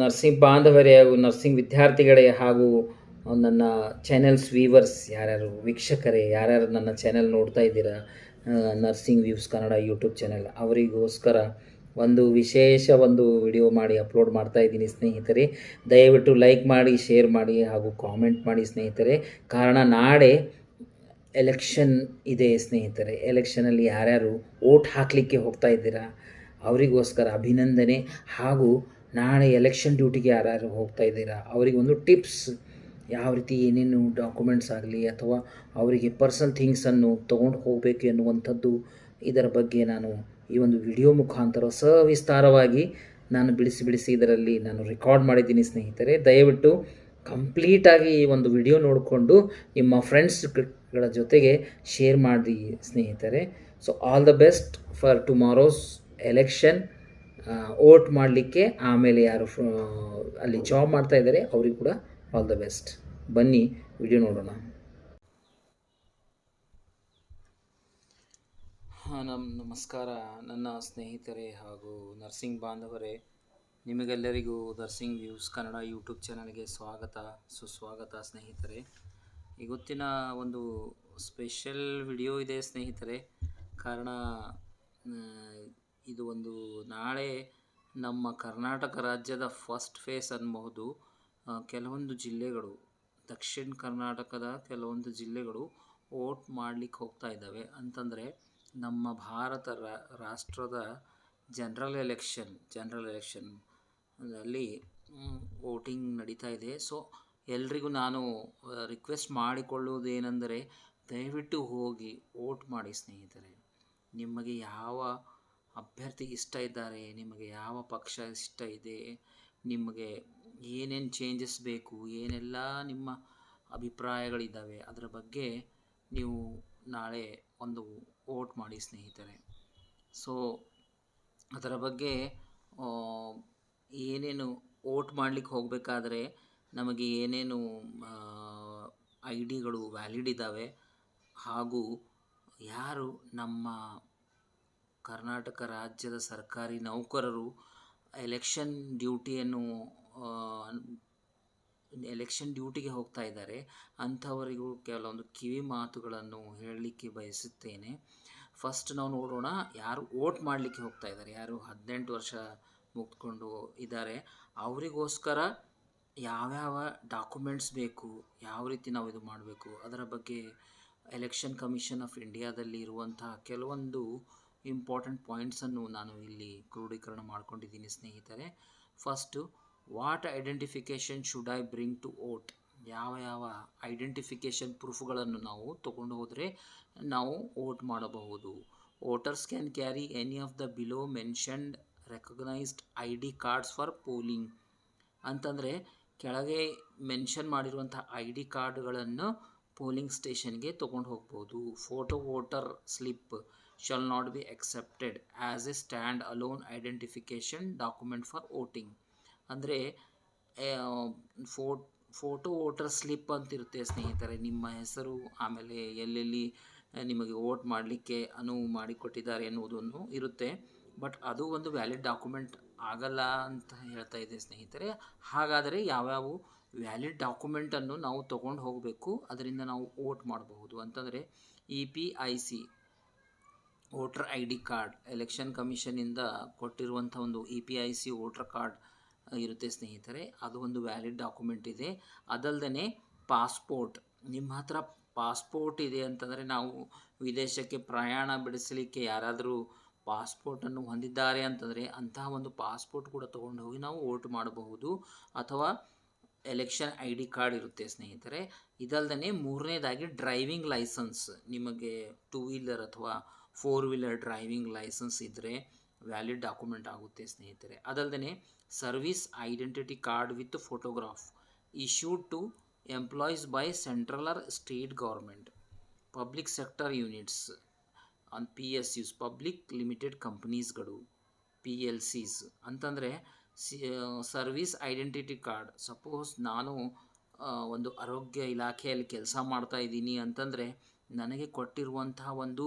Nursing ಬಾಂಧವರೇ ಹಾಗೂ nursing ವಿದ್ಯಾರ್ಥಿಗಳೇ ಹಾಗೂ ನನ್ನ ಚಾನೆಲ್ಸ್ ವೀವರ್ಸ್ ಯಾರ್ಯಾರು, ವೀಕ್ಷಕರೇ, ಯಾರ್ಯಾರು ನನ್ನ ಚಾನೆಲ್ ನೋಡ್ತಾ ಇದ್ದೀರಾ nursing views Kannada YouTube channel ಅವರಿಗೋಸ್ಕರ ಒಂದು ವಿಶೇಷ ಒಂದು ವಿಡಿಯೋ ಮಾಡಿ ಅಪ್ಲೋಡ್ ಮಾಡ್ತಾ ಇದ್ದೀನಿ ಸ್ನೇಹಿತರೆ. ದಯವಿಟ್ಟು ಲೈಕ್ ಮಾಡಿ ಶೇರ್ ಮಾಡಿ ಹಾಗೂ ಕಾಮೆಂಟ್ ಮಾಡಿ ಸ್ನೇಹಿತರೆ. ಕಾರಣ ನಾಳೆ ಎಲೆಕ್ಷನ್ ಇದೆ ಸ್ನೇಹಿತರೆ. ಎಲೆಕ್ಷನಲ್ಲಿ ಯಾರ್ಯಾರು ಓಟ್ ಹಾಕಲಿಕ್ಕೆ ಹೋಗ್ತಾ ಇದ್ದೀರಾ, ಅವರಿಗೋಸ್ಕರ ಅಭಿನಂದನೆ ಹಾಗೂ ನಾಳೆ ಎಲೆಕ್ಷನ್ ಡ್ಯೂಟಿಗೆ ಯಾರ್ಯಾರು ಹೋಗ್ತಾ ಇದ್ದೀರಾ? ಅವರಿಗೆ ಒಂದು ಟಿಪ್ಸ್. ಯಾವ ರೀತಿ ಏನೇನು ಡಾಕ್ಯುಮೆಂಟ್ಸ್ ಆಗಲಿ ಅಥವಾ ಅವರಿಗೆ ಪರ್ಸನಲ್ ಥಿಂಗ್ಸನ್ನು ತೊಗೊಂಡು ಹೋಗಬೇಕು ಎನ್ನುವಂಥದ್ದು ಇದರ ಬಗ್ಗೆ ನಾನು ಈ ಒಂದು ವಿಡಿಯೋ ಮುಖಾಂತರ ಸವಿಸ್ತಾರವಾಗಿ ನಾನು ಬಿಡಿಸಿ ಬಿಡಿಸಿ ಇದರಲ್ಲಿ ನಾನು ರೆಕಾರ್ಡ್ ಮಾಡಿದ್ದೀನಿ ಸ್ನೇಹಿತರೆ. ದಯವಿಟ್ಟು ಕಂಪ್ಲೀಟಾಗಿ ಈ ಒಂದು ವಿಡಿಯೋ ನೋಡಿಕೊಂಡು ನಿಮ್ಮ ಫ್ರೆಂಡ್ಸ್ಗಳ ಜೊತೆಗೆ ಶೇರ್ ಮಾಡಿ ಸ್ನೇಹಿತರೆ. So all the best for tomorrow's election vote ಮಾಡಲಿಕ್ಕೆ ಆಮೇಲೆ ಯಾರು ಅಲ್ಲಿ ಜಾಬ್ ಮಾಡ್ತಾ ಇದ್ದಾರೆ ಅವ್ರಿಗೆ ಕೂಡ ಆಲ್ ದ ಬೆಸ್ಟ್ ಬನ್ನಿ ವಿಡಿಯೋ ನೋಡೋಣ. ಹಾಂ ನಮ್ಮ ನಮಸ್ಕಾರ. ನನ್ನ ಸ್ನೇಹಿತರೆ ಹಾಗೂ ನರ್ಸಿಂಗ್ ಬಾಂಧವರೇ, ನಿಮಗೆಲ್ಲರಿಗೂ ನರ್ಸಿಂಗ್ ವ್ಯೂಸ್ ಕನ್ನಡ ಯೂಟ್ಯೂಬ್ ಚಾನಲ್ಗೆ ಸ್ವಾಗತ, ಸುಸ್ವಾಗತ ಸ್ನೇಹಿತರೆ. ಇವತ್ತಿನ ಒಂದು ಸ್ಪೆಷಲ್ ವಿಡಿಯೋ ಇದೆ ಸ್ನೇಹಿತರೆ. ಕಾರಣ ಇದು ಒಂದು ನಾಳೆ ನಮ್ಮ ಕರ್ನಾಟಕ ರಾಜ್ಯದ ಫಸ್ಟ್ ಫೇಸ್ ಅನ್ನಬಹುದು. ಕೆಲವೊಂದು ಜಿಲ್ಲೆಗಳು, ದಕ್ಷಿಣ ಕರ್ನಾಟಕದ ಕೆಲವೊಂದು ಜಿಲ್ಲೆಗಳು ವೋಟ್ ಮಾಡಲಿಕ್ಕೆ ಹೋಗ್ತಾ ಇದ್ದಾವೆ. ಅಂತಂದರೆ ನಮ್ಮ ಭಾರತ ರಾಷ್ಟ್ರದ ಜನರಲ್ ಎಲೆಕ್ಷನ್ ಜನರಲ್ ಎಲೆಕ್ಷನ್ ಅಲ್ಲಿ ವೋಟಿಂಗ್ ನಡೀತಾ ಇದೆ. ಸೊ ಎಲ್ರಿಗೂ ನಾನು ರಿಕ್ವೆಸ್ಟ್ ಮಾಡಿಕೊಳ್ಳುವುದೇನೆಂದರೆ ದಯವಿಟ್ಟು ಹೋಗಿ ವೋಟ್ ಮಾಡಿ ಸ್ನೇಹಿತರೆ. ನಿಮಗೆ ಯಾವ ಅಭ್ಯರ್ಥಿ ಇಷ್ಟ ಇದ್ದಾರೆ, ನಿಮಗೆ ಯಾವ ಪಕ್ಷ ಇಷ್ಟ ಇದೆ, ನಿಮಗೆ ಏನೇನು ಚೇಂಜಸ್ ಬೇಕು, ಏನೆಲ್ಲ ನಿಮ್ಮ ಅಭಿಪ್ರಾಯಗಳಿದ್ದಾವೆ, ಅದರ ಬಗ್ಗೆ ನೀವು ನಾಳೆ ಒಂದು ವೋಟ್ ಮಾಡಿ ಸ್ನೇಹಿತರೆ. ಸೊ ಅದರ ಬಗ್ಗೆ ಏನೇನು ವೋಟ್ ಮಾಡಲಿಕ್ಕೆ ಹೋಗಬೇಕಾದ್ರೆ ನಮಗೆ ಏನೇನು ಐ ಡಿಗಳು ವ್ಯಾಲಿಡ್ ಇದ್ದಾವೆ ಹಾಗೂ ಯಾರು ನಮ್ಮ ಕರ್ನಾಟಕ ರಾಜ್ಯದ ಸರ್ಕಾರಿ ನೌಕರರು ಎಲೆಕ್ಷನ್ ಡ್ಯೂಟಿಯನ್ನು ಎಲೆಕ್ಷನ್ ಡ್ಯೂಟಿಗೆ ಹೋಗ್ತಾ ಇದ್ದಾರೆ. ಅಂಥವರಿಗೂ ಕೆಲವೊಂದು ಕಿವಿ ಮಾತುಗಳನ್ನು ಹೇಳಲಿಕ್ಕೆ ಬಯಸುತ್ತೇನೆ. ಫಸ್ಟ್ ನಾವು ನೋಡೋಣ ಯಾರು ವೋಟ್ ಮಾಡಲಿಕ್ಕೆ ಹೋಗ್ತಾ ಇದ್ದಾರೆ. ಯಾರು ಹದಿನೆಂಟು ವರ್ಷ ಮುಗಿದ್ಕೊಂಡು ಇದ್ದಾರೆ. ಅವರಿಗೋಸ್ಕರ ಯಾವ್ಯಾವ ಡಾಕ್ಯುಮೆಂಟ್ಸ್ ಬೇಕು, ಯಾವ ರೀತಿ ನಾವು ಇದು ಮಾಡಬೇಕು, ಅದರ ಬಗ್ಗೆ ಎಲೆಕ್ಷನ್ ಕಮಿಷನ್ ಆಫ್ ಇಂಡಿಯಾದಲ್ಲಿ ಇರುವಂತಹ ಕೆಲವೊಂದು ಇಂಪಾರ್ಟೆಂಟ್ ಪಾಯಿಂಟ್ಸನ್ನು ನಾನು ಇಲ್ಲಿ ಕ್ರೋಢೀಕರಣ ಮಾಡ್ಕೊಂಡಿದ್ದೀನಿ ಸ್ನೇಹಿತರೆ. First what identification should I bring to vote ಯಾವ ಯಾವ ಐಡೆಂಟಿಫಿಕೇಷನ್ ಪ್ರೂಫ್ಗಳನ್ನು ನಾವು ತೊಗೊಂಡು ಹೋದರೆ ನಾವು ಓಟ್ ಮಾಡಬಹುದು? Voters can carry any of the below mentioned recognised I D cards for polling ಅಂತಂದರೆ, ಕೆಳಗೆ ಮೆನ್ಷನ್ ಮಾಡಿರುವಂಥ ಐ ಡಿ ಕಾರ್ಡ್ಗಳನ್ನು ಪೋಲಿಂಗ್ ಸ್ಟೇಷನ್ಗೆ ತೊಗೊಂಡು ಹೋಗ್ಬೋದು. Photo voter slip shall not be accepted a stand alone identification document for voting ಅಂದರೆ ಫೋ photo voter slip ಅಂತಿರುತ್ತೆ ಸ್ನೇಹಿತರೆ. ನಿಮ್ಮ ಹೆಸರು, ಆಮೇಲೆ ಎಲ್ಲೆಲ್ಲಿ ನಿಮಗೆ ವೋಟ್ ಮಾಡಲಿಕ್ಕೆ ಅನುವು ಮಾಡಿಕೊಟ್ಟಿದ್ದಾರೆ ಎನ್ನುವುದನ್ನು ಇರುತ್ತೆ. ಬಟ್ ಅದು ಒಂದು ವ್ಯಾಲಿಡ್ ಡಾಕ್ಯುಮೆಂಟ್ ಆಗಲ್ಲ ಅಂತ ಹೇಳ್ತಾ ಇದೆ ಸ್ನೇಹಿತರೆ. ಹಾಗಾದರೆ ಯಾವ್ಯಾವ ವ್ಯಾಲಿಡ್ ಡಾಕ್ಯುಮೆಂಟನ್ನು ನಾವು ತೊಗೊಂಡು ಹೋಗಬೇಕು, ಅದರಿಂದ ನಾವು ವೋಟ್ ಮಾಡಬಹುದು. ಅಂತಂದರೆ E P I C voter I D card, election ಕಮಿಷನಿಂದ ಕೊಟ್ಟಿರುವಂಥ ಒಂದು E P I C voter card ಇರುತ್ತೆ ಸ್ನೇಹಿತರೆ. ಅದು ಒಂದು ವ್ಯಾಲಿಡ್ ಡಾಕ್ಯುಮೆಂಟ್ ಇದೆ. ಅದಲ್ಲದೆ ಪಾಸ್ಪೋರ್ಟ್, ನಿಮ್ಮ ಹತ್ರ ಪಾಸ್ಪೋರ್ಟ್ ಇದೆ ಅಂತಂದರೆ ನಾವು ವಿದೇಶಕ್ಕೆ ಪ್ರಯಾಣ ಬಿಡಿಸಲಿಕ್ಕೆ ಯಾರಾದರೂ ಪಾಸ್ಪೋರ್ಟನ್ನು ಹೊಂದಿದ್ದಾರೆ ಅಂತಂದರೆ ಅಂತಹ ಒಂದು ಪಾಸ್ಪೋರ್ಟ್ ಕೂಡ ತೊಗೊಂಡು ಹೋಗಿ ನಾವು ವೋಟ್ ಮಾಡಬಹುದು. ಅಥವಾ ಎಲೆಕ್ಷನ್ ಐ ಡಿ ಕಾರ್ಡ್ ಇರುತ್ತೆ ಸ್ನೇಹಿತರೆ. ಇದಲ್ಲದೆ ಮೂರನೇದಾಗಿ ಡ್ರೈವಿಂಗ್ ಲೈಸೆನ್ಸ್ ನಿಮಗೆ ಟೂ ವೀಲರ್ ಅಥವಾ ಫೋರ್ ವೀಲರ್ ಡ್ರೈವಿಂಗ್ ಲೈಸೆನ್ಸ್ ಇದ್ದರೆ ವ್ಯಾಲಿಡ್ ಡಾಕ್ಯುಮೆಂಟ್ ಆಗುತ್ತೆ ಸ್ನೇಹಿತರೆ. ಅದಲ್ಲದೆ service identity card with photograph issued to employees by central or state government, public sector units on P S Us, public limited ಕಂಪ್ನೀಸ್ಗಳು, P L Cs ಅಂತಂದರೆ C service identity card. Suppose ನಾನು ಒಂದು ಆರೋಗ್ಯ ಇಲಾಖೆಯಲ್ಲಿ ಕೆಲಸ ಮಾಡ್ತಾ ಇದ್ದೀನಿ ಅಂತಂದರೆ ನನಗೆ ಕೊಟ್ಟಿರುವಂತಹ ಒಂದು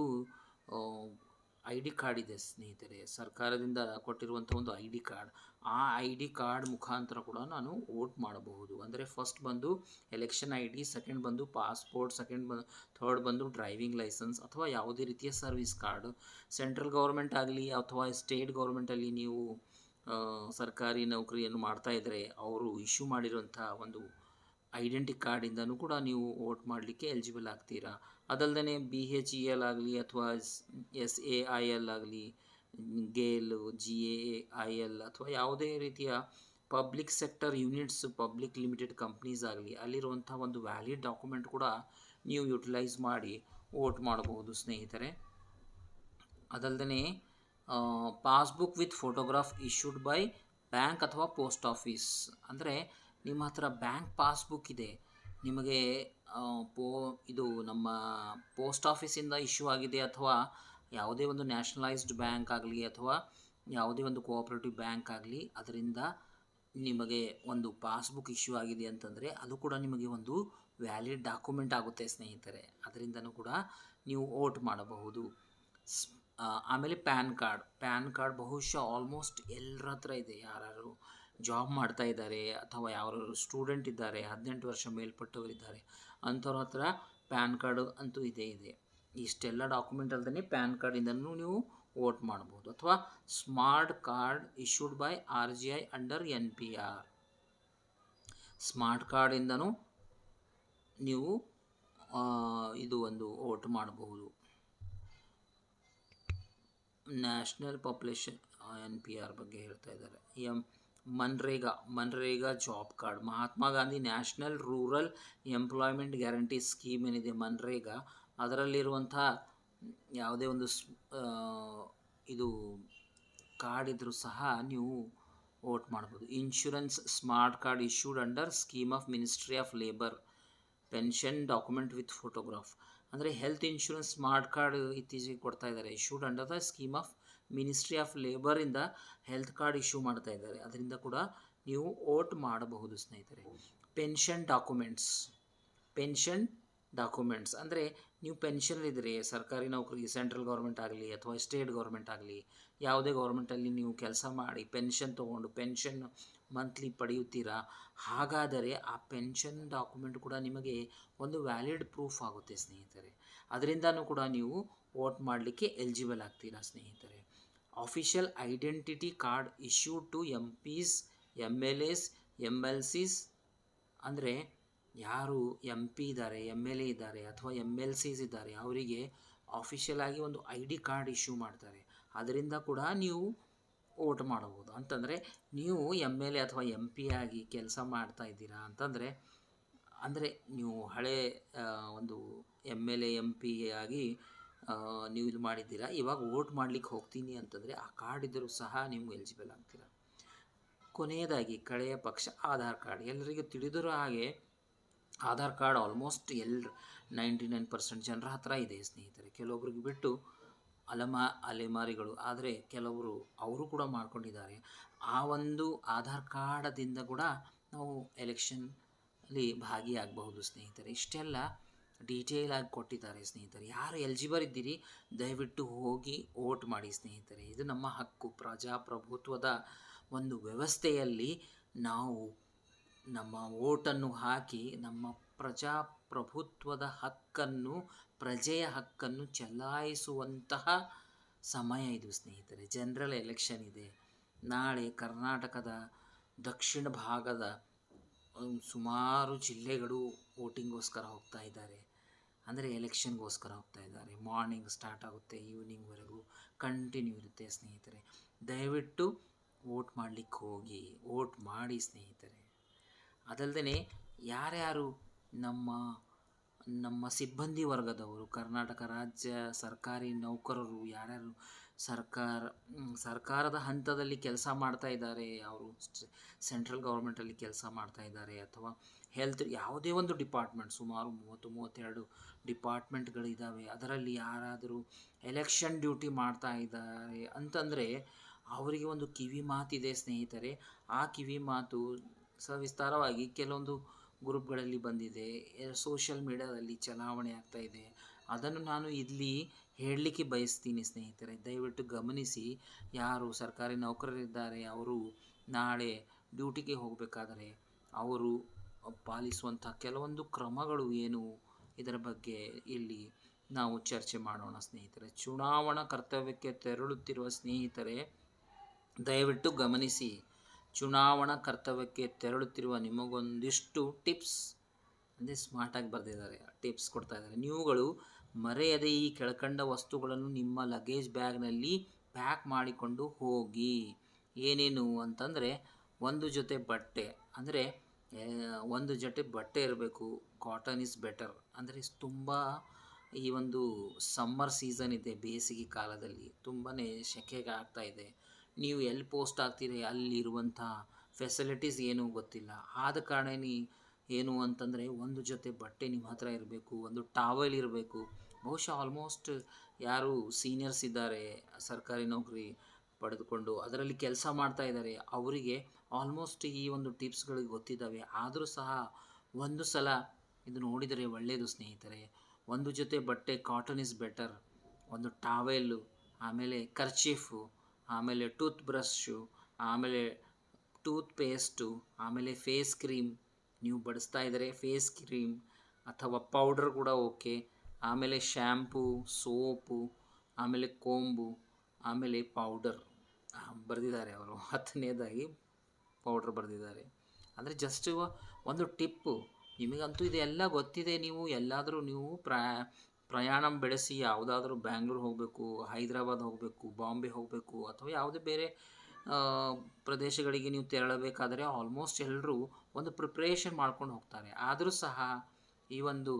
ಐ ಡಿ ಕಾರ್ಡ್ ಇದೆ ಸ್ನೇಹಿತರೆ. ಸರ್ಕಾರದಿಂದ ಕೊಟ್ಟಿರುವಂಥ ಒಂದು ಐ ಡಿ ಕಾರ್ಡ್. ಆ ಐ ಡಿ ಕಾರ್ಡ್ ಮುಖಾಂತರ ಕೂಡ ನಾನು ವೋಟ್ ಮಾಡಬಹುದು. ಅಂದರೆ ಫಸ್ಟ್ ಬಂದು ಎಲೆಕ್ಷನ್ ಐ ಡಿ, ಸೆಕೆಂಡ್ ಬಂದು ಪಾಸ್ಪೋರ್ಟ್, ಸೆಕೆಂಡ್ ಬಂದು, ಥರ್ಡ್ ಬಂದು ಡ್ರೈವಿಂಗ್ ಲೈಸೆನ್ಸ್ ಅಥವಾ ಯಾವುದೇ ರೀತಿಯ ಸರ್ವಿಸ್ ಕಾರ್ಡ್. ಸೆಂಟ್ರಲ್ ಗೌರ್ಮೆಂಟ್ ಆಗಲಿ ಅಥವಾ ಸ್ಟೇಟ್ ಗೌರ್ಮೆಂಟಲ್ಲಿ ನೀವು ಸರ್ಕಾರಿ ನೌಕರಿಯನ್ನು ಮಾಡ್ತಾ ಇದ್ದರೆ ಅವರು ಇಶ್ಯೂ ಮಾಡಿರುವಂಥ ಒಂದು ಐಡೆಂಟಿ ಕಾರ್ಡಿಂದನೂ ಕೂಡ ನೀವು ವೋಟ್ ಮಾಡಲಿಕ್ಕೆ ಎಲಿಜಿಬಲ್ ಆಗ್ತೀರಾ? ಅದಲ್ಲದೆ ಬಿ ಎಚ್ ಇ ಎಲ್ ಆಗಲಿ ಅಥವಾ ಎಸ್ ಎ ಐ ಎಲ್ ಆಗಲಿ GAIL G A I L ಅಥವಾ ಯಾವುದೇ ರೀತಿಯ public sector units public limited companies ಆಗಲಿ, ಅಲ್ಲಿರುವಂಥ ಒಂದು ವ್ಯಾಲಿಡ್ ಡಾಕ್ಯುಮೆಂಟ್ ಕೂಡ ನೀವು ಯುಟಿಲೈಸ್ ಮಾಡಿ ವೋಟ್ ಮಾಡಬಹುದು ಸ್ನೇಹಿತರೆ. ಅದಲ್ಲದೆ passbook with photograph issued by bank ಅಥವಾ ಪೋಸ್ಟ್ ಆಫೀಸ್ ಅಂದರೆ ನಿಮ್ಮ ಹತ್ರ ಬ್ಯಾಂಕ್ ಪಾಸ್ಬುಕ್ ಇದೆ. ನಿಮಗೆ ಪೋ, ಇದು ನಮ್ಮ ಪೋಸ್ಟ್ ಆಫೀಸಿಂದ ಇಶ್ಯೂ ಆಗಿದೆ ಅಥವಾ ಯಾವುದೇ ಒಂದು ನ್ಯಾಷನಲೈಸ್ಡ್ ಬ್ಯಾಂಕ್ ಆಗಲಿ ಅಥವಾ ಯಾವುದೇ ಒಂದು ಕೋಆಪರೇಟಿವ್ ಬ್ಯಾಂಕ್ ಆಗಲಿ, ಅದರಿಂದ ನಿಮಗೆ ಒಂದು ಪಾಸ್ಬುಕ್ ಇಶ್ಯೂ ಆಗಿದೆ ಅಂತಂದರೆ ಅದು ಕೂಡ ನಿಮಗೆ ಒಂದು ವ್ಯಾಲಿಡ್ ಡಾಕ್ಯುಮೆಂಟ್ ಆಗುತ್ತೆ ಸ್ನೇಹಿತರೆ. ಅದರಿಂದನೂ ಕೂಡ ನೀವು ವೋಟ್ ಮಾಡಬಹುದು. ಆಮೇಲೆ ಪ್ಯಾನ್ ಕಾರ್ಡ್. ಪ್ಯಾನ್ ಕಾರ್ಡ್ ಬಹುಶಃ ಆಲ್ಮೋಸ್ಟ್ ಎಲ್ಲರ ಹತ್ರ ಇದೆ ಯಾರು ಜಾಬ್ ಮಾಡ್ತಾ ಇದ್ದಾರೆ ಅಥವಾ ಯಾರು ಸ್ಟೂಡೆಂಟ್ ಇದ್ದಾರೆ, ಹದಿನೆಂಟು ವರ್ಷ ಮೇಲ್ಪಟ್ಟವರಿದ್ದಾರೆ, ಅಂಥವ್ರ ಹತ್ರ ಪ್ಯಾನ್ ಕಾರ್ಡ್ ಅಂತೂ ಇದೇ ಇದೆ. ಇಷ್ಟೆಲ್ಲ ಡಾಕ್ಯುಮೆಂಟ್ ಅಲ್ಲದೆ ಪ್ಯಾನ್ ಕಾರ್ಡಿಂದನೂ ನೀವು ವೋಟ್ ಮಾಡ್ಬೋದು ಅಥವಾ smart card issued by R G I under N P R smart ಕಾರ್ಡಿಂದನೂ ನೀವು ಇದು ಒಂದು ವೋಟ್ ಮಾಡಬಹುದು national population N P R ಬಗ್ಗೆ ಹೇಳ್ತಾ ಇದ್ದಾರೆ. M MNREGA MNREGA job card. Mahatma Gandhi national rural employment guarantee scheme ಏನಿದೆ ಮನ್ರೇಗಾ? ಅದರಲ್ಲಿರುವಂಥ ಯಾವುದೇ ಒಂದು ಇದು ಕಾರ್ಡ್ ಇದ್ದರೂ ಸಹ ನೀವು ವೋಟ್ ಮಾಡ್ಬೋದು. Insurance smart card issued under scheme of ministry of labour pension document with photograph. ಅಂದರೆ ಹೆಲ್ತ್ ಇನ್ಶೂರೆನ್ಸ್ ಸ್ಮಾರ್ಟ್ ಕಾರ್ಡ್ ಇತ್ತೀಚೆಗೆ ಕೊಡ್ತಾ ಇದ್ದಾರೆ. Issued under the scheme of ministry of ಲೇಬರಿಂದ health card issue ಮಾಡ್ತಾ ಇದ್ದಾರೆ. ಅದರಿಂದ ಕೂಡ ನೀವು ವೋಟ್ ಮಾಡಬಹುದು, ಸ್ನೇಹಿತರೆ. ಪೆನ್ಷನ್ ಡಾಕ್ಯುಮೆಂಟ್ಸ್ ಪೆನ್ಷನ್ ಡಾಕ್ಯುಮೆಂಟ್ಸ್ ಅಂದರೆ ನೀವು ಪೆನ್ಷನ್ ಇದ್ದರೆ ಸರ್ಕಾರಿ ನೌಕರಿ ಸೆಂಟ್ರಲ್ ಗೌರ್ಮೆಂಟ್ ಆಗಲಿ ಅಥವಾ ಸ್ಟೇಟ್ ಗೌರ್ಮೆಂಟ್ ಆಗಲಿ, ಯಾವುದೇ ಗೌರ್ಮೆಂಟಲ್ಲಿ ನೀವು ಕೆಲಸ ಮಾಡಿ ಪೆನ್ಷನ್ ತೊಗೊಂಡು ಪೆನ್ಷನ್ ಮಂತ್ಲಿ ಪಡೆಯುತ್ತೀರಾ? ಹಾಗಾದರೆ ಆ ಪೆನ್ಷನ್ ಡಾಕ್ಯುಮೆಂಟ್ ಕೂಡ ನಿಮಗೆ ಒಂದು ವ್ಯಾಲಿಡ್ ಪ್ರೂಫ್ ಆಗುತ್ತೆ, ಸ್ನೇಹಿತರೆ. ಅದರಿಂದನೂ ಕೂಡ ನೀವು ವೋಟ್ ಮಾಡಲಿಕ್ಕೆ ಎಲಿಜಿಬಲ್ ಆಗ್ತೀರಾ, ಸ್ನೇಹಿತರೆ. Official identity card issue to M Ps M L S M L Cs ಅಂದರೆ ಯಾರು ಎಂ ಪಿ ಇದ್ದಾರೆ ಎಂ ಎಲ್ ಎ ಇದ್ದಾರೆ ಅಥವಾ ಎಂ ಎಲ್ ಸಿಸ್ ಇದ್ದಾರೆ, ಅವರಿಗೆ ಅಫಿಷಿಯಲ್ ಆಗಿ ಒಂದು ಐ ಡಿ ಕಾರ್ಡ್ ಇಶ್ಯೂ ಮಾಡ್ತಾರೆ. ಅದರಿಂದ ಕೂಡ ನೀವು ವೋಟ್ ಮಾಡಬಹುದು. ಅಂತಂದರೆ ನೀವು ಎಂ ಎಲ್ ಎ ಅಥವಾ ಎಂ ಪಿ ಆಗಿ ಕೆಲಸ ಮಾಡ್ತಾ ಇದ್ದೀರಾ ಅಂತಂದರೆ, ಅಂದರೆ ನೀವು ಹಳೆ ಒಂದು M L A M P ಆಗಿ ನೀವು ಇದು ಮಾಡಿದ್ದೀರಾ? ಇವಾಗ ವೋಟ್ ಮಾಡಲಿಕ್ಕೆ ಹೋಗ್ತೀನಿ ಅಂತಂದರೆ ಆ ಕಾರ್ಡ್ ಇದ್ದರೂ ಸಹ ನೀವು ಎಲಿಜಿಬಲ್ ಆಗ್ತೀರಾ? ಕೊನೆಯದಾಗಿ ಕಳೆಯ ಪಕ್ಷ ಆಧಾರ್ ಕಾರ್ಡ್ ಎಲ್ಲರಿಗೂ ತಿಳಿದಿರೋ ಹಾಗೆ ಆಧಾರ್ ಕಾರ್ಡ್ ಆಲ್ಮೋಸ್ಟ್ ಎಲ್ರ ನೈಂಟಿ ನೈನ್ ಪರ್ಸೆಂಟ್ ಜನರ ಹತ್ರ ಇದೆ ಸ್ನೇಹಿತರೆ. ಕೆಲವೊಬ್ರಿಗೆ ಬಿಟ್ಟು ಅಲೆಮಾ ಅಲೆಮಾರಿಗಳು, ಆದರೆ ಕೆಲವರು ಅವರು ಕೂಡ ಮಾಡ್ಕೊಂಡಿದ್ದಾರೆ. ಆ ಒಂದು ಆಧಾರ್ ಕಾರ್ಡದಿಂದ ಕೂಡ ನಾವು ಎಲೆಕ್ಷನ್ಲಿ ಭಾಗಿಯಾಗಬಹುದು ಸ್ನೇಹಿತರೆ. ಇಷ್ಟೆಲ್ಲ. ಡೀಟೇಲ್ ಆಗಿ ಕೊಟ್ಟಿದ್ದಾರೆ ಸ್ನೇಹಿತರೆ. ಯಾರು ಎಲಿಜಿಬಲ್ ಇದ್ದೀರಿ, ದಯವಿಟ್ಟು ಹೋಗಿ ವೋಟ್ ಮಾಡಿ ಸ್ನೇಹಿತರೆ. ಇದು ನಮ್ಮ ಹಕ್ಕು. ಪ್ರಜಾಪ್ರಭುತ್ವದ ಒಂದು ವ್ಯವಸ್ಥೆಯಲ್ಲಿ ನಾವು ನಮ್ಮ ಓಟನ್ನು ಹಾಕಿ, ನಮ್ಮ ಪ್ರಜಾಪ್ರಭುತ್ವದ ಹಕ್ಕನ್ನು, ಪ್ರಜೆಯ ಹಕ್ಕನ್ನು ಚಲಾಯಿಸುವಂತಹ ಸಮಯ ಇದು ಸ್ನೇಹಿತರೆ. ಜನರಲ್ ಎಲೆಕ್ಷನ್ ಇದೆ. ನಾಳೆ ಕರ್ನಾಟಕದ ದಕ್ಷಿಣ ಭಾಗದ ಸುಮಾರು ಜಿಲ್ಲೆಗಳು ವೋಟಿಂಗೋಸ್ಕರ ಹೋಗ್ತಾ ಇದ್ದಾರೆ. ಅಂದರೆ ಎಲೆಕ್ಷನ್ಗೋಸ್ಕರ ಹೋಗ್ತಾ ಇದ್ದಾರೆ. ಮಾರ್ನಿಂಗ್ ಸ್ಟಾರ್ಟ್ ಆಗುತ್ತೆ ಈವ್ನಿಂಗ್ವರೆಗೂ ಕಂಟಿನ್ಯೂ ಇರುತ್ತೆ ಸ್ನೇಹಿತರೆ. ದಯವಿಟ್ಟು ವೋಟ್ ಮಾಡಲಿಕ್ಕೆ ಹೋಗಿ, ವೋಟ್ ಮಾಡಿ ಸ್ನೇಹಿತರೆ. ಅದಲ್ಲದೆ ಯಾರ್ಯಾರು ನಮ್ಮ ನಮ್ಮ ಸಿಬ್ಬಂದಿ ವರ್ಗದವರು, ಕರ್ನಾಟಕ ರಾಜ್ಯ ಸರ್ಕಾರಿ ನೌಕರರು, ಯಾರ್ಯಾರು ಸರ್ಕಾರ, ಸರ್ಕಾರದ ಹಂತದಲ್ಲಿ ಕೆಲಸ ಮಾಡ್ತಾ ಇದ್ದಾರೆ, ಅವರು ಸೆಂಟ್ರಲ್ ಗೌರ್ಮೆಂಟಲ್ಲಿ ಕೆಲಸ ಮಾಡ್ತಾ ಇದ್ದಾರೆ ಅಥವಾ ಹೆಲ್ತ್ ಯಾವುದೇ ಒಂದು ಡಿಪಾರ್ಟ್ಮೆಂಟ್ ಸುಮಾರು ಮೂವತ್ತು, ಮೂವತ್ತೆರಡು ಡಿಪಾರ್ಟ್ಮೆಂಟ್ಗಳಿದ್ದಾವೆ ಅದರಲ್ಲಿ ಯಾರಾದರೂ ಎಲೆಕ್ಷನ್ ಡ್ಯೂಟಿ ಮಾಡ್ತಾ ಇದ್ದಾರೆ ಅಂತಂದರೆ ಅವರಿಗೆ ಒಂದು ಕಿವಿ ಮಾತಿದೆ ಸ್ನೇಹಿತರೆ. ಆ ಕಿವಿ ಮಾತು ಸವಿಸ್ತಾರವಾಗಿ ಕೆಲವೊಂದು ಗ್ರೂಪ್ಗಳಲ್ಲಿ ಬಂದಿದೆ. ಸೋಷಿಯಲ್ ಮೀಡಿಯಾದಲ್ಲಿ ಚಲಾವಣೆ ಆಗ್ತಾ ಇದೆ. ಅದನ್ನು ನಾನು ಇಲ್ಲಿ ಹೇಳಲಿಕ್ಕೆ ಬಯಸ್ತೀನಿ ಸ್ನೇಹಿತರೆ. ದಯವಿಟ್ಟು ಗಮನಿಸಿ ಯಾರು ಸರ್ಕಾರಿ ನೌಕರರಿದ್ದಾರೆ, ಅವರು ನಾಳೆ ಡ್ಯೂಟಿಗೆ ಹೋಗಬೇಕಾದರೆ ಅವರು ಪಾಲಿಸುವಂಥ ಕೆಲವೊಂದು ಕ್ರಮಗಳು ಏನು? ಇದರ ಬಗ್ಗೆ ಇಲ್ಲಿ ನಾವು ಚರ್ಚೆ ಮಾಡೋಣ ಸ್ನೇಹಿತರೆ. ಚುನಾವಣಾ ಕರ್ತವ್ಯಕ್ಕೆ ತೆರಳುತ್ತಿರುವ ಸ್ನೇಹಿತರೆ, ದಯವಿಟ್ಟು ಗಮನಿಸಿ, ಚುನಾವಣಾ ಕರ್ತವ್ಯಕ್ಕೆ ತೆರಳುತ್ತಿರುವ ನಿಮಗೊಂದಿಷ್ಟು ಟಿಪ್ಸ್, ಅಂದರೆ ಸ್ಮಾರ್ಟಾಗಿ ಬರೆದಿದ್ದಾರೆ, ಟಿಪ್ಸ್ ಕೊಡ್ತಾ ಇದ್ದಾರೆ. ನೀವುಗಳು ಮರೆಯದೆ ಈ ಕೆಳಕಂಡ ವಸ್ತುಗಳನ್ನು ನಿಮ್ಮ ಲಗೇಜ್ ಬ್ಯಾಗ್ನಲ್ಲಿ ಪ್ಯಾಕ್ ಮಾಡಿಕೊಂಡು ಹೋಗಿ. ಏನೇನು ಅಂತಂದರೆ, ಒಂದು ಜೊತೆ ಬಟ್ಟೆ, ಅಂದರೆ ಒಂದು ಜೊತೆ ಬಟ್ಟೆ ಇರಬೇಕು. ಕಾಟನ್ ಇಸ್ ಬೆಟರ್ ಅಂದರೆ ತುಂಬ ಈ ಒಂದು ಸಮ್ಮರ್ ಸೀಸನ್ ಇದೆ ಬೇಸಿಗೆ ಕಾಲದಲ್ಲಿ. ತುಂಬಾ ಆಗ್ತಾ ಇದೆ. ನೀವು ಎಲ್ಲಿ ಪೋಸ್ಟ್ ಆಗ್ತೀರಿ ಅಲ್ಲಿರುವಂಥ ಫೆಸಿಲಿಟೀಸ್ ಏನೂ ಗೊತ್ತಿಲ್ಲ. ಆದ ಕಾರಣ ಏನು ಅಂತಂದರೆ ಒಂದು ಜೊತೆ ಬಟ್ಟೆ ನಿಮ್ಮ ಹತ್ರ ಇರಬೇಕು, ಒಂದು ಟಾವೆಲ್ ಇರಬೇಕು. ಬಹುಶಃ ಆಲ್ಮೋಸ್ಟ್ ಯಾರು ಸೀನಿಯರ್ಸ್ ಇದ್ದಾರೆ, ಸರ್ಕಾರಿ ನೌಕರಿ ಪಡೆದುಕೊಂಡು ಅದರಲ್ಲಿ ಕೆಲಸ ಮಾಡ್ತಾ ಇದ್ದಾರೆ. ಅವರಿಗೆ ಆಲ್ಮೋಸ್ಟ್ ಈ ಒಂದು ಟಿಪ್ಸ್ಗಳಿಗೆ ಗೊತ್ತಿದ್ದಾವೆ. ಆದರೂ ಸಹ ಒಂದು ಸಲ ಇದು ನೋಡಿದರೆ ಒಳ್ಳೆಯದು ಸ್ನೇಹಿತರೆ. ಒಂದು ಜೊತೆ ಬಟ್ಟೆ ಕಾಟನ್ ಇಸ್ ಬೆಟರ್ ಒಂದು ಟಾವೆಲ್ಲು ಆಮೇಲೆ ಕರ್ಚೀಫು ಆಮೇಲೆ ಟೂತ್ ಬ್ರಷ್ಷು ಆಮೇಲೆ ಟೂತ್ ಪೇಸ್ಟು ಆಮೇಲೆ ಫೇಸ್ ಕ್ರೀಮ್ ನೀವು ಬಡಿಸ್ತಾ ಇದ್ದರೆ ಫೇಸ್ ಕ್ರೀಮ್ ಅಥವಾ ಪೌಡರ್ ಕೂಡ ಓಕೆ ಆಮೇಲೆ ಶ್ಯಾಂಪೂ ಸೋಪು ಆಮೇಲೆ ಕೋಂಬು ಆಮೇಲೆ ಪೌಡರ್ ಬರೆದಿದ್ದಾರೆ ಅವರು. ಹತ್ತನೇದಾಗಿ ಪೌಡ್ರ್ ಬರೆದಿದ್ದಾರೆ. ಅಂದರೆ ಜಸ್ಟ್ ಒಂದು ಟಿಪ್ಪು ನಿಮಗಂತೂ ಇದೆಲ್ಲ ಗೊತ್ತಿದೆ ನೀವು, ಎಲ್ಲಾದರೂ ನೀವು ಪ್ರಯಾ ಪ್ರಯಾಣ ಬೆಳೆಸಿ ಯಾವುದಾದ್ರೂ ಬ್ಯಾಂಗ್ಳೂರು ಹೋಗಬೇಕು, ಹೈದರಾಬಾದ್ ಹೋಗಬೇಕು, ಬಾಂಬೆ ಹೋಗಬೇಕು, ಅಥವಾ ಯಾವುದೇ ಬೇರೆ ಪ್ರದೇಶಗಳಿಗೆ ನೀವು ತೆರಳಬೇಕಾದರೆ ಆಲ್ಮೋಸ್ಟ್ ಎಲ್ಲರೂ ಒಂದು ಪ್ರಿಪ್ರೇಷನ್ ಮಾಡ್ಕೊಂಡು ಹೋಗ್ತಾರೆ. ಆದರೂ ಸಹ ಈ ಒಂದು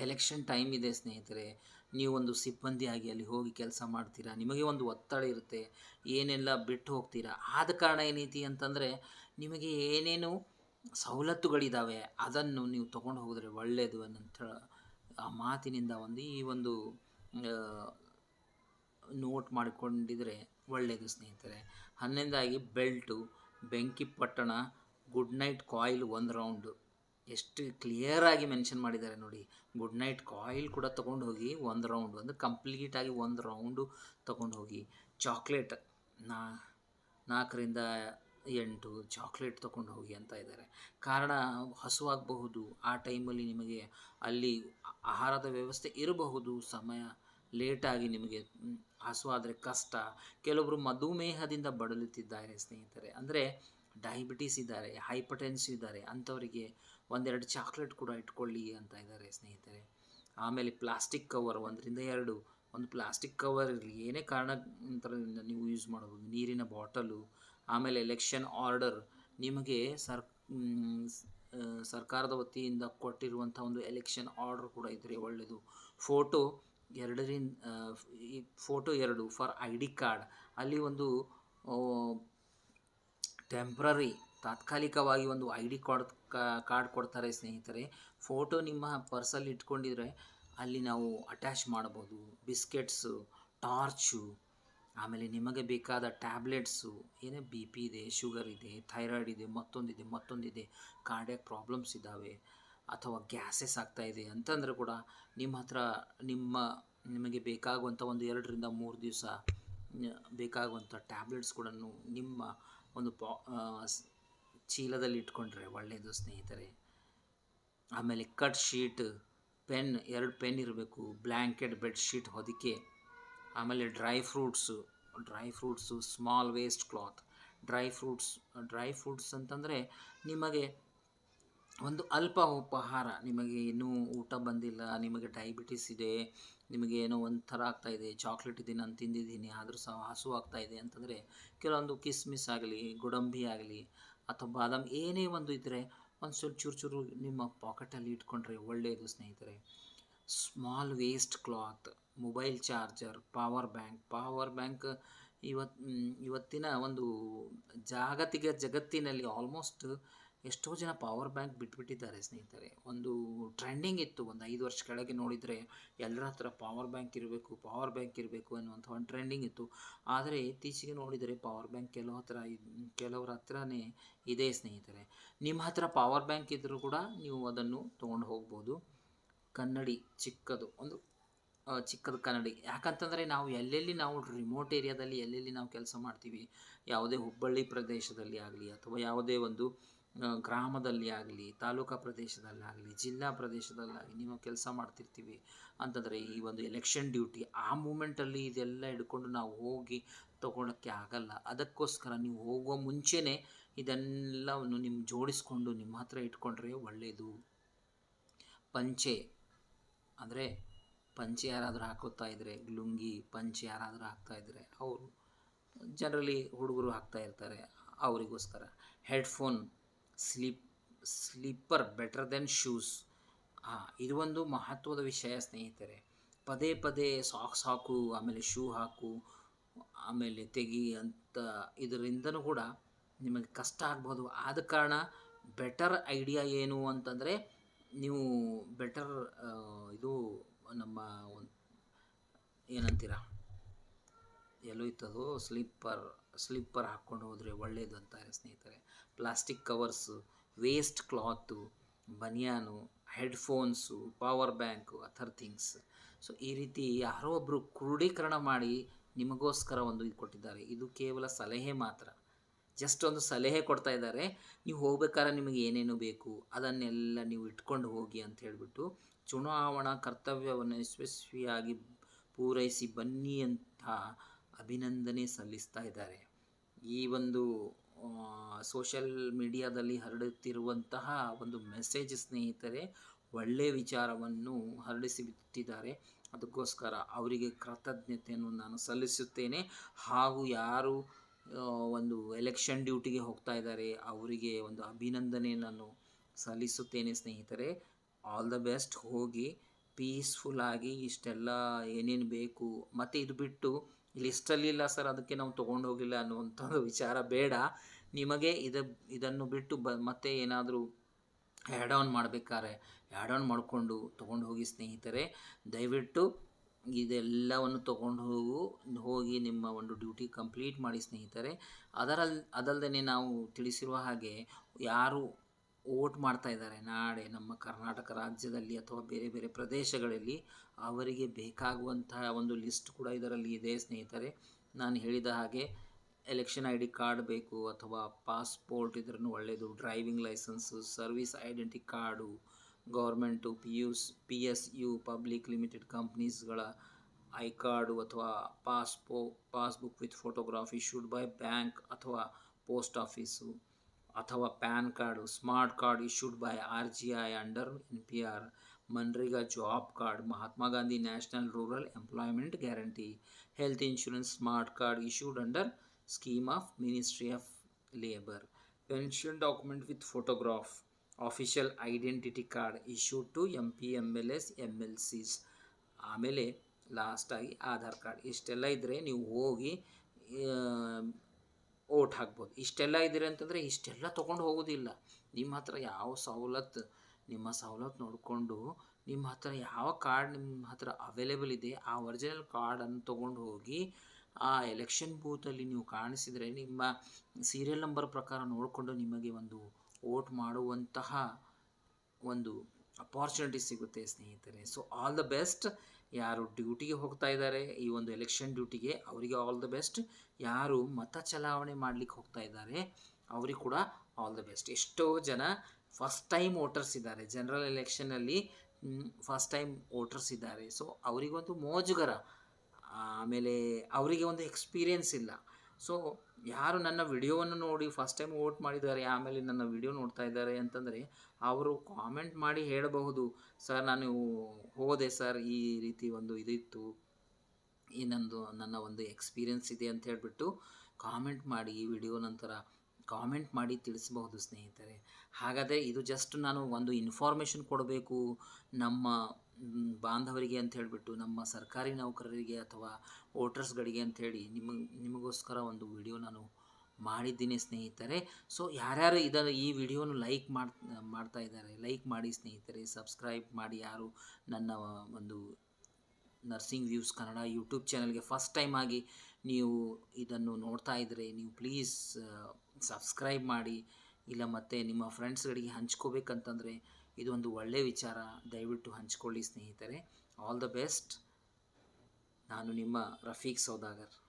ಎಲೆಕ್ಷನ್ ಟೈಮ್ ಇದೆ ಸ್ನೇಹಿತರೆ, ನೀವು ಒಂದು ಸಿಬ್ಬಂದಿಯಾಗಿ ಅಲ್ಲಿ ಹೋಗಿ ಕೆಲಸ ಮಾಡ್ತೀರಾ? ನಿಮಗೆ ಒಂದು ಒತ್ತಡ ಇರುತ್ತೆ, ಏನೆಲ್ಲ ಬಿಟ್ಟು ಹೋಗ್ತೀರಾ? ಆದ ಕಾರಣ ಏನೈತಿ ಅಂತಂದರೆ, ನಿಮಗೆ ಏನೇನು ಸವಲತ್ತುಗಳಿದ್ದಾವೆ ಅದನ್ನು ನೀವು ತೊಗೊಂಡು ಹೋದರೆ ಒಳ್ಳೆಯದು ಅನ್ನಂತ ಆ ಮಾತಿನಿಂದ ಒಂದು ಈ ಒಂದು ನೋಟ್ ಮಾಡಿಕೊಂಡಿದ್ರೆ ಒಳ್ಳೆಯದು ಸ್ನೇಹಿತರೆ. ಹನ್ನೊಂದಾಗಿ ಬೆಲ್ಟು, ಬೆಂಕಿ ಪಟ್ಟಣ, ಗುಡ್ ನೈಟ್ ಕಾಯಿಲ್ ಒಂದು ರೌಂಡು. ಎಷ್ಟು ಕ್ಲಿಯರಾಗಿ ಮೆನ್ಷನ್ ಮಾಡಿದ್ದಾರೆ ನೋಡಿ. ಗುಡ್ ನೈಟ್ ಕಾಯಿಲ್ ಕೂಡ ತೊಗೊಂಡು ಹೋಗಿ ಒಂದು ರೌಂಡು ಅಂದರೆ ಕಂಪ್ಲೀಟಾಗಿ ಒಂದು ರೌಂಡು ತೊಗೊಂಡು ಹೋಗಿ. ಚಾಕ್ಲೇಟ್ ನಾ, ನಾಲ್ಕರಿಂದ ಎಂಟು ಚಾಕ್ಲೇಟ್ ತೊಗೊಂಡು ಹೋಗಿ ಅಂತ ಇದ್ದಾರೆ. ಕಾರಣ ಹಸುವಾಗಬಹುದು, ಆ ಟೈಮಲ್ಲಿ ನಿಮಗೆ ಅಲ್ಲಿ ಆಹಾರದ ವ್ಯವಸ್ಥೆ ಇರಬಹುದು, ಸಮಯ ಲೇಟಾಗಿ ನಿಮಗೆ ಹಸುವಾದರೆ ಕಷ್ಟ. ಕೆಲವೊಬ್ಬರು ಮಧುಮೇಹದಿಂದ ಬಡಲುತ್ತಿದ್ದಾರೆ ಸ್ನೇಹಿತರೆ. ಅಂದರೆ ಡಯಾಬಿಟೀಸ್ ಇದ್ದಾರೆ ಹೈಪರ್ಟೆನ್ಸ್ ಇದ್ದಾರೆ, ಅಂಥವರಿಗೆ ಒಂದೆರಡು ಚಾಕ್ಲೇಟ್ ಕೂಡ ಇಟ್ಕೊಳ್ಳಿ ಅಂತ ಇದ್ದಾರೆ ಸ್ನೇಹಿತರೆ. ಆಮೇಲೆ ಪ್ಲಾಸ್ಟಿಕ್ ಕವರ್ ಒಂದರಿಂದ ಎರಡು. ಒಂದು ಪ್ಲಾಸ್ಟಿಕ್ ಕವರ್ ಇರಲಿ, ಏನೇ ಕಾರಣದಿಂದ ನೀವು ಯೂಸ್ ಮಾಡ್ಬೋದು. ನೀರಿನ ಬಾಟಲು, ಆಮೇಲೆ ಎಲೆಕ್ಷನ್ ಆರ್ಡರ್. ನಿಮಗೆ ಸರ್ ಸರ್ಕಾರದ ವತಿಯಿಂದ ಕೊಟ್ಟಿರುವಂಥ ಒಂದು ಎಲೆಕ್ಷನ್ ಆರ್ಡರ್ ಕೂಡ ಇದ್ದರೆ ಒಳ್ಳೆಯದು ಫೋಟೋ ಎರಡರಿಂದ ಫೋಟೋ ಎರಡು ಫಾರ್ ಐ ಡಿ ಕಾರ್ಡ್. ಅಲ್ಲಿ ಒಂದು ಟೆಂಪ್ರರಿ ತಾತ್ಕಾಲಿಕವಾಗಿ ಒಂದು ಐ ಡಿ ಕಾರ್ಡ್ ಕಾರ್ಡ್ ಕೊಡ್ತಾರೆ ಸ್ನೇಹಿತರೆ. ಫೋಟೋ ನಿಮ್ಮ ಪರ್ಸಲ್ಲಿ ಇಟ್ಕೊಂಡಿದ್ರೆ ಅಲ್ಲಿ ನಾವು ಅಟ್ಯಾಚ್ ಮಾಡ್ಬೋದು ಬಿಸ್ಕೆಟ್ಸು, ಟಾರ್ಚು, ಆಮೇಲೆ ನಿಮಗೆ ಬೇಕಾದ ಟ್ಯಾಬ್ಲೆಟ್ಸು, ಏನೇ ಬಿ ಪಿ ಇದೆ, ಶುಗರ್ ಇದೆ, ಥೈರಾಯ್ಡ್ ಇದೆ, ಮತ್ತೊಂದಿದೆ ಮತ್ತೊಂದಿದೆ, ಕಾರ್ಡಿಯಾಕ್ ಪ್ರಾಬ್ಲಮ್ಸ್ ಇದ್ದಾವೆ ಅಥವಾ ಗ್ಯಾಸಸ್ ಆಗ್ತಾ ಇದೆ ಅಂತಂದರೆ ಕೂಡ ನಿಮ್ಮ ಹತ್ರ ನಿಮ್ಮ, ನಿಮಗೆ ಬೇಕಾಗುವಂಥ ಒಂದು ಎರಡರಿಂದ ಮೂರು ದಿವಸ, ಬೇಕಾಗುವಂಥ ಟ್ಯಾಬ್ಲೆಟ್ಸ್ ಕೂಡ ನಿಮ್ಮ ಒಂದು ಪಾ ಚೀಲದಲ್ಲಿ ಇಟ್ಕೊಂಡ್ರೆ ಒಳ್ಳೆಯದು ಸ್ನೇಹಿತರೆ. ಆಮೇಲೆ ಕಟ್ ಶೀಟ್ ಪೆನ್ ಎರಡು ಪೆನ್ ಇರಬೇಕು ಬ್ಲ್ಯಾಂಕೆಟ್ ಬೆಡ್ಶೀಟ್ ಹೊದಿಕೆ, ಆಮೇಲೆ dry fruits dry fruits small waist cloth dry fruits dry fruits ಅಂತಂದರೆ ನಿಮಗೆ ಒಂದು ಅಲ್ಪ ಉಪಹಾರ, ನಿಮಗೆ ಇನ್ನೂ ಊಟ ಬಂದಿಲ್ಲ, ನಿಮಗೆ ಡಯಾಬಿಟಿಸ್ ಇದೆ, ನಿಮಗೆ ಏನೋ ಒಂಥರ ಆಗ್ತಾಯಿದೆ ಚಾಕ್ಲೇಟ್ ಇದೆ ನಾನು ತಿಂದಿದ್ದೀನಿ, ಆದರೂ ಸಹ ಹಸು ಆಗ್ತಾಯಿದೆ ಅಂತಂದರೆ ಕೆಲವೊಂದು ಕಿಸ್ಮಿಸ್ ಆಗಲಿ, ಗೋಡಂಬಿ ಆಗಲಿ ಅಥವಾ ಬಾದಾಮಿ ಏನೇ ಒಂದು ಇದ್ದರೆ ಒಂದು ಸ್ವಲ್ಪ ಚೂರು ಚೂರು ನಿಮ್ಮ ಪಾಕೆಟಲ್ಲಿ ಇಟ್ಕೊಂಡ್ರೆ ಒಳ್ಳೆಯದು ಸ್ನೇಹಿತರೆ. Small waist cloth mobile charger power bank power bank ಇವತ್ತು ಇವತ್ತಿನ ಒಂದು ಜಾಗತಿಕ ಜಗತ್ತಿನಲ್ಲಿ ಆಲ್ಮೋಸ್ಟ್ ಎಷ್ಟೋ ಜನ ಪವರ್ ಬ್ಯಾಂಕ್ ಬಿಟ್ಬಿಟ್ಟಿದ್ದಾರೆ ಸ್ನೇಹಿತರೆ. ಒಂದು ಟ್ರೆಂಡಿಂಗ್ ಇತ್ತು. ಒಂದು ಐದು ವರ್ಷ ಕೆಳಗೆ ನೋಡಿದರೆ ಎಲ್ಲರ ಹತ್ರ ಪವರ್ ಬ್ಯಾಂಕ್ ಇರಬೇಕು ಪವರ್ ಬ್ಯಾಂಕ್ ಇರಬೇಕು ಅನ್ನುವಂಥ ಒಂದು ಟ್ರೆಂಡಿಂಗ್ ಇತ್ತು. ಆದರೆ ಇತ್ತೀಚೆಗೆ ನೋಡಿದರೆ ಪವರ್ ಬ್ಯಾಂಕ್ ಕೆಲವು ಹತ್ರ ಕೆಲವರ ಹತ್ರನೇ ಇದೆ ಸ್ನೇಹಿತರೆ. ನಿಮ್ಮ ಹತ್ರ ಪವರ್ ಬ್ಯಾಂಕ್ ಇದ್ದರೂ ಕೂಡ ನೀವು ಅದನ್ನು ತೊಗೊಂಡು ಹೋಗ್ಬೋದು. ಕನ್ನಡಿ ಚಿಕ್ಕದು, ಒಂದು ಚಿಕ್ಕದು ಕನ್ನಡಿ. ಯಾಕಂತಂದರೆ ನಾವು ಎಲ್ಲೆಲ್ಲಿ ನಾವು ರಿಮೋಟ್ ಏರಿಯಾದಲ್ಲಿ ಎಲ್ಲೆಲ್ಲಿ ನಾವು ಕೆಲಸ ಮಾಡ್ತೀವಿ, ಯಾವುದೇ ಹುಬ್ಬಳ್ಳಿ ಪ್ರದೇಶದಲ್ಲಿ ಆಗಲಿ ಅಥವಾ ಯಾವುದೇ ಒಂದು ಗ್ರಾಮದಲ್ಲಿ ಆಗಲಿ ತಾಲೂಕಾ ಪ್ರದೇಶದಲ್ಲಾಗಲಿ, ಜಿಲ್ಲಾ ಪ್ರದೇಶದಲ್ಲಾಗಲಿ ನೀವು ಕೆಲಸ ಮಾಡ್ತಿರ್ತೀವಿ ಅಂತಂದರೆ ಈ ಒಂದು ಎಲೆಕ್ಷನ್ ಡ್ಯೂಟಿ ಆ ಮೂಮೆಂಟಲ್ಲಿ ಇದೆಲ್ಲ ಹಿಡ್ಕೊಂಡು ನಾವು ಹೋಗಿ ತೊಗೊಳಕ್ಕೆ ಆಗಲ್ಲ. ಅದಕ್ಕೋಸ್ಕರ ನೀವು ಹೋಗುವ ಮುಂಚೆನೆ ಇದೆಲ್ಲವನ್ನು ನಿಮ್ಮ ಜೋಡಿಸ್ಕೊಂಡು ನಿಮ್ಮ ಹತ್ರ ಇಟ್ಕೊಂಡ್ರೆ ಒಳ್ಳೆಯದು ಪಂಚೆ, ಅಂದರೆ ಪಂಚೆ ಯಾರಾದರೂ ಹಾಕೋತಾ ಇದ್ದರೆ ಲುಂಗಿ ಪಂಚೆ ಯಾರಾದರೂ ಹಾಕ್ತಾ ಇದ್ದರೆ ಅವರು ಜನರಲಿ ಹುಡುಗರು ಹಾಕ್ತಾ ಇರ್ತಾರೆ ಅವರಿಗೋಸ್ಕರ. Headphone sleep slipper better than shoes ಹಾಂ ಇದು ಒಂದು ಮಹತ್ವದ ವಿಷಯ, ಸ್ನೇಹಿತರೆ. ಪದೇ ಪದೇ ಸಾಕ್ಸ್ ಹಾಕು, ಆಮೇಲೆ ಶೂ ಹಾಕು, ಆಮೇಲೆ ತೆಗಿ ಅಂತ ಇದರಿಂದನೂ ಕೂಡ ನಿಮಗೆ ಕಷ್ಟ ಆಗ್ಬೋದು. ಆದ ಕಾರಣ ಬೆಟರ್ ಐಡಿಯಾ ಏನು ಅಂತಂದರೆ ನೀವು ಬೆಟರ್ ಇದು ನಮ್ಮ ಏನಂತೀರ? ಎಲ್ಲೋ ಇತ್ತದು ಸ್ಲೀಪರ್ ಸ್ಲೀಪರ್ ಹಾಕ್ಕೊಂಡು ಹೋದರೆ ಒಳ್ಳೆಯದು ಅಂತಾರೆ ಸ್ನೇಹಿತರೆ? Plastic covers waste cloth ಬನಿಯಾನು headphones power bank other things so ಈ ರೀತಿ ಯಾರೋ ಒಬ್ಬರು ಕ್ರೋಢೀಕರಣ ಮಾಡಿ ನಿಮಗೋಸ್ಕರ ಒಂದು ಇದು ಕೊಟ್ಟಿದ್ದಾರೆ. ಇದು ಕೇವಲ ಸಲಹೆ ಮಾತ್ರ. ಜಸ್ಟ್ ಒಂದು ಸಲಹೆ ಕೊಡ್ತಾ ಇದ್ದಾರೆ. ನೀವು ಹೋಗ್ಬೇಕಾದ್ರೆ ನಿಮಗೆ ಏನೇನು ಬೇಕು, ಅದನ್ನೆಲ್ಲ ನೀವು ಇಟ್ಕೊಂಡು ಹೋಗಿ ಅಂತ ಹೇಳಿಬಿಟ್ಟು ಚುನಾವಣಾ ಕರ್ತವ್ಯವನ್ನು ಯಶಸ್ವಿಯಾಗಿ ಪೂರೈಸಿ ಬನ್ನಿ ಅಂತ ಅಭಿನಂದನೆ ಸಲ್ಲಿಸ್ತಾ ಇದ್ದಾರೆ. ಈ ಒಂದು ಸೋಷಲ್ ಮೀಡಿಯಾದಲ್ಲಿ ಹರಡುತ್ತಿರುವಂತಹ ಒಂದು ಮೆಸೇಜ್ ಸ್ನೇಹಿತರೆ ಒಳ್ಳೆಯ ವಿಚಾರವನ್ನು ಹರಡಿಸಿ ಬಿಟ್ಟಿದ್ದಾರೆ. ಅದಕ್ಕೋಸ್ಕರ ಅವರಿಗೆ ಕೃತಜ್ಞತೆಯನ್ನು ನಾನು ಸಲ್ಲಿಸುತ್ತೇನೆ. ಹಾಗೂ ಯಾರು ಒಂದು ಎಲೆಕ್ಷನ್ ಡ್ಯೂಟಿಗೆ ಹೋಗ್ತಾ ಇದ್ದಾರೆ, ಅವರಿಗೆ ಒಂದು ಅಭಿನಂದನೆ ನಾನು ಸಲ್ಲಿಸುತ್ತೇನೆ ಸ್ನೇಹಿತರೆ. ಆಲ್ ದ ಬೆಸ್ಟ್ ಹೋಗಿ ಪೀಸ್ಫುಲ್ಲಾಗಿ ಇಷ್ಟೆಲ್ಲ ಏನೇನು ಬೇಕು, ಮತ್ತು ಇದು ಬಿಟ್ಟು ಲಿಸ್ಟಲ್ಲಿಲ್ಲ ಸರ್ ಅದಕ್ಕೆ ನಾವು ತೊಗೊಂಡು ಹೋಗಿಲ್ಲ ಅನ್ನುವಂಥದ್ದು ವಿಚಾರ ಬೇಡ. ನಿಮಗೆ ಇದು, ಇದನ್ನು ಬಿಟ್ಟು ಬ, ಮತ್ತೆ ಏನಾದರೂ ಆ್ಯಡ್ ಆನ್ ಮಾಡಬೇಕಾದ್ರೆ ಆ್ಯಡ್ ಆನ್ ಮಾಡಿಕೊಂಡು ತೊಗೊಂಡು ಹೋಗಿ ಸ್ನೇಹಿತರೆ, ದಯವಿಟ್ಟು ಇದೆಲ್ಲವನ್ನು ತೊಗೊಂಡು ಹೋಗು, ಹೋಗಿ ನಿಮ್ಮ ಒಂದು ಡ್ಯೂಟಿ ಕಂಪ್ಲೀಟ್ ಮಾಡಿ ಸ್ನೇಹಿತರೆ. ಅದರಲ್ಲಿ ಅದಲ್ಲದೆ ನಾವು ತಿಳಿಸಿರುವ ಹಾಗೆ ಯಾರು ವೋಟ್ ಮಾಡ್ತಾ ಇದ್ದಾರೆ ನಾಳೆ ನಮ್ಮ ಕರ್ನಾಟಕ ರಾಜ್ಯದಲ್ಲಿ ಅಥವಾ ಬೇರೆ ಬೇರೆ ಪ್ರದೇಶಗಳಲ್ಲಿ ಅವರಿಗೆ ಬೇಕಾಗುವಂತಹ ಒಂದು ಲಿಸ್ಟ್ ಕೂಡ ಇದರಲ್ಲಿ ಇದೆ ಸ್ನೇಹಿತರೆ. ನಾನು ಹೇಳಿದ ಹಾಗೆ ಎಲೆಕ್ಷನ್ ಐ ಡಿ ಕಾರ್ಡ್ ಬೇಕು ಅಥವಾ ಪಾಸ್ಪೋರ್ಟ್ ಇದ್ರೂ ಒಳ್ಳೆಯದು driving licence, service identity card, government P Us P S U public limited ಕಂಪ್ನೀಸ್ಗಳ I card ಅಥವಾ ಪಾಸ್ಪೋ, passbook with photograph issued by bank ಅಥವಾ ಪೋಸ್ಟ್ ಆಫೀಸು. ಅಥವಾ PAN card smart card issued by R G I under N P R MNREGA job card Mahatma Gandhi national rural employment guarantee health insurance smart card issued under scheme of ministry of labour pension document with photograph official identity card issued to M P M L S M L Cs ಆಮೇಲೆ ಲಾಸ್ಟಾಗಿ Aadhaar card ಇಷ್ಟೆಲ್ಲ ಇದ್ದರೆ ನೀವು ಹೋಗಿ vote ಹಾಕ್ಬೋದು. ಇಷ್ಟೆಲ್ಲ ಇದ್ದೀರಿ ಅಂತಂದರೆ ಇಷ್ಟೆಲ್ಲ ತೊಗೊಂಡು ಹೋಗೋದಿಲ್ಲ. ನಿಮ್ಮ ಹತ್ರ ಯಾವ ಸವಲತ್ತು ನಿಮ್ಮ ಸವಲತ್ತು ನೋಡಿಕೊಂಡು ನಿಮ್ಮ ಹತ್ರ ಯಾವ ಕಾರ್ಡ್ ನಿಮ್ಮ ಹತ್ರ ಅವೈಲೇಬಲ್ ಇದೆ, ಆ ಒರಿಜಿನಲ್ ಕಾರ್ಡನ್ನು ತೊಗೊಂಡು ಹೋಗಿ ಆ ಎಲೆಕ್ಷನ್ ಬೂತಲ್ಲಿ ನೀವು ಕಾಣಿಸಿದರೆ ನಿಮ್ಮ ಸೀರಿಯಲ್ ನಂಬರ್ ಪ್ರಕಾರ ನೋಡಿಕೊಂಡು ನಿಮಗೆ ಒಂದು ವೋಟ್ ಮಾಡುವಂತಹ ಒಂದು ಅಪಾರ್ಚುನಿಟಿ ಸಿಗುತ್ತೆ ಸ್ನೇಹಿತರೆ. ಸೊ ಆಲ್ ದ ಬೆಸ್ಟ್ ಯಾರು ಡ್ಯೂಟಿಗೆ ಹೋಗ್ತಾ ಇದ್ದಾರೆ, ಈ ಒಂದು ಎಲೆಕ್ಷನ್ ಡ್ಯೂಟಿಗೆ ಅವರಿಗೆ ಆಲ್ ದ ಬೆಸ್ಟ್ ಯಾರು ಮತ ಚಲಾವಣೆ ಮಾಡಲಿಕ್ಕೆ ಹೋಗ್ತಾ ಇದ್ದಾರೆ, ಅವ್ರಿಗೆ ಕೂಡ ಆಲ್ ದ ಬೆಸ್ಟ್ ಎಷ್ಟೋ ಜನ ಫಸ್ಟ್ ಟೈಮ್ ವೋಟರ್ಸ್ ಇದ್ದಾರೆ. ಜನರಲ್ ಎಲೆಕ್ಷನಲ್ಲಿ ಫಸ್ಟ್ ಟೈಮ್ ವೋಟರ್ಸ್ ಇದ್ದಾರೆ. ಸೊ ಅವರಿಗೊಂದು ಮೋಜುಗರ, ಆಮೇಲೆ ಅವರಿಗೆ ಒಂದು ಎಕ್ಸ್ಪೀರಿಯನ್ಸ್ ಇಲ್ಲ. ಸೊ ಯಾರು ನನ್ನ ವಿಡಿಯೋವನ್ನು ನೋಡಿ ಫಸ್ಟ್ ಟೈಮ್ ವೋಟ್ ಮಾಡಿದ್ದಾರೆ, ಆಮೇಲೆ ನನ್ನ ವಿಡಿಯೋ ನೋಡ್ತಾ ಇದ್ದಾರೆ ಅಂತಂದರೆ ಅವರು ಕಾಮೆಂಟ್ ಮಾಡಿ ಹೇಳಬಹುದು, ಸರ್, ನಾನು ಹೋದೆ ಸರ್, ಈ ರೀತಿ ಒಂದು ಇದಿತ್ತು, ಈ ನಂದು, ನನ್ನ ಒಂದು ಎಕ್ಸ್ಪೀರಿಯನ್ಸ್ ಇದೆ ಅಂತ ಹೇಳಿಬಿಟ್ಟು ಕಾಮೆಂಟ್ ಮಾಡಿ ಈ ವಿಡಿಯೋ ನಂತರ ಕಾಮೆಂಟ್ ಮಾಡಿ ತಿಳಿಸಬಹುದು ಸ್ನೇಹಿತರೆ. ಹಾಗಾದರೆ ಇದು ಜಸ್ಟ್ ನಾನು ಒಂದು ಇನ್ಫಾರ್ಮೇಷನ್ ಕೊಡಬೇಕು, ನಮ್ಮ ಬಾಂಧವರಿಗೆ ಅಂತ ಹೇಳಿಬಿಟ್ಟು ನಮ್ಮ ಸರ್ಕಾರಿ ನೌಕರರಿಗೆ ಅಥವಾ ವೋಟರ್ಸ್ಗಳಿಗೆ ಅಂಥೇಳಿ ನಿಮ್ಮ ನಿಮಗೋಸ್ಕರ ಒಂದು ವಿಡಿಯೋ ನಾನು ಮಾಡಿದ್ದೀನಿ ಸ್ನೇಹಿತರೆ. ಸೊ ಯಾರ್ಯಾರು ಇದನ್ನು ಈ ವಿಡಿಯೋನು ಲೈಕ್ ಮಾಡ್, ಮಾಡ್ತಾ ಇದ್ದಾರೆ, ಲೈಕ್ ಮಾಡಿ ಸ್ನೇಹಿತರೆ, ಸಬ್ಸ್ಕ್ರೈಬ್ ಮಾಡಿ ಯಾರು ನನ್ನ ಒಂದು ನರ್ಸಿಂಗ್ ವ್ಯೂಸ್ ಕನ್ನಡ ಯೂಟ್ಯೂಬ್ ಚಾನಲ್ಗೆ ಫಸ್ಟ್ ಟೈಮ್ ಆಗಿ ನೀವು ಇದನ್ನು ನೋಡ್ತಾ ಇದ್ದರೆ ನೀವು ಪ್ಲೀಸ್ ಸಬ್ಸ್ಕ್ರೈಬ್ ಮಾಡಿ. ಇಲ್ಲ ಮತ್ತು ನಿಮ್ಮ ಫ್ರೆಂಡ್ಸ್ಗಳಿಗೆ ಹಂಚ್ಕೋಬೇಕಂತಂದರೆ ಇದೊಂದು ಒಳ್ಳೆಯ ವಿಚಾರ. ದಯವಿಟ್ಟು ಹಂಚಿಕೊಳ್ಳಿ ಸ್ನೇಹಿತರೆ. ಆಲ್ ದ ಬೆಸ್ಟ್ ನಾನು ನಿಮ್ಮ ರಫೀಕ್ ಸೌದಾಗರ್.